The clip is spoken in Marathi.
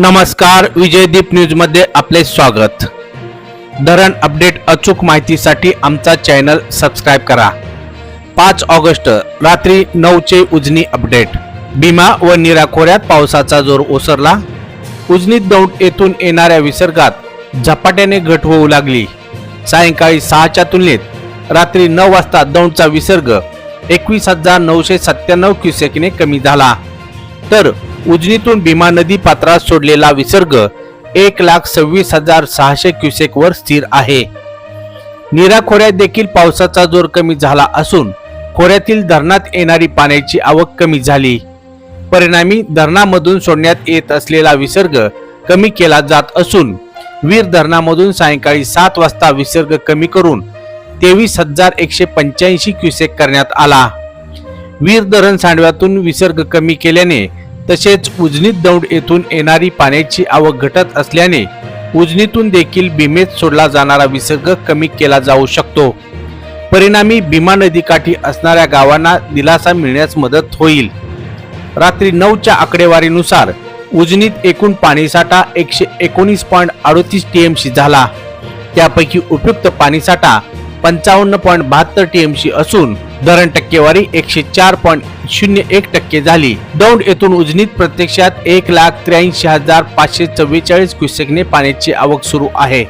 नमस्कार विजयदीप न्यूजमध्ये आपले स्वागत. धरण अपडेट अचूक माहितीसाठी आमचा चॅनल सबस्क्राईब करा. पाच ऑगस्ट रात्री नऊचे उजनी अपडेट. भीमा व निराखोऱ्यात पावसाचा जोर ओसरला. उजनीत दौंड येथून येणाऱ्या विसर्गात झपाट्याने घट होऊ लागली. सायंकाळी सहाच्या तुलनेत रात्री नऊ वाजता दौंडचा विसर्ग एकवीस हजार नऊशे सत्त्याण्णव क्युसेकने कमी झाला. तर उजनीतून भीमा नदी पात्रात सोडलेला विसर्ग एक लाख सव्वीस हजार सहाशे क्युसेक वर स्थिर आहे. नीरा खोऱ्यात देखील पावसाचा जोर कमी झाला असून खोऱ्यातील धरणात येणारी पाण्याची आवक कमी झाली. परिणामी धरणामधून सोडण्यात येत असलेला विसर्ग कमी केला जात असून वीर धरणामधून सायंकाळी सात वाजता विसर्ग कमी करून तेवीस हजार एकशे पंच्याऐंशी क्युसेक करण्यात आला. वीर धरण सांडव्यातून विसर्ग कमी केल्याने तसेच उजनीत दौड येथून येणारी पाण्याची आवक घटत असल्याने उजनीतून देखील भीमेत सोडला जाणारा विसर्ग कमी केला जाऊ शकतो. परिणामी भीमा नदीकाठी असणाऱ्या गावांना दिलासा मिळण्यास मदत होईल. रात्री नऊच्या आकडेवारीनुसार उजनीत एकूण पाणीसाठा एकशे एकोणीस पॉईंट अडोतीस टीएमसी झाला. त्यापैकी उपयुक्त पाणीसाठा पंचावन्न पॉईंट बहात्तर टीएमसी असून धरण टक्केवारी एकशे चार पॉईंट शून्य एक टक्के झाली. दौंड येथून उजनीत प्रत्यक्षात एक लाख त्र्याऐंशी हजार पाचशे चव्वेचाळीस क्युसेकने पाण्याची आवक सुरू आहे.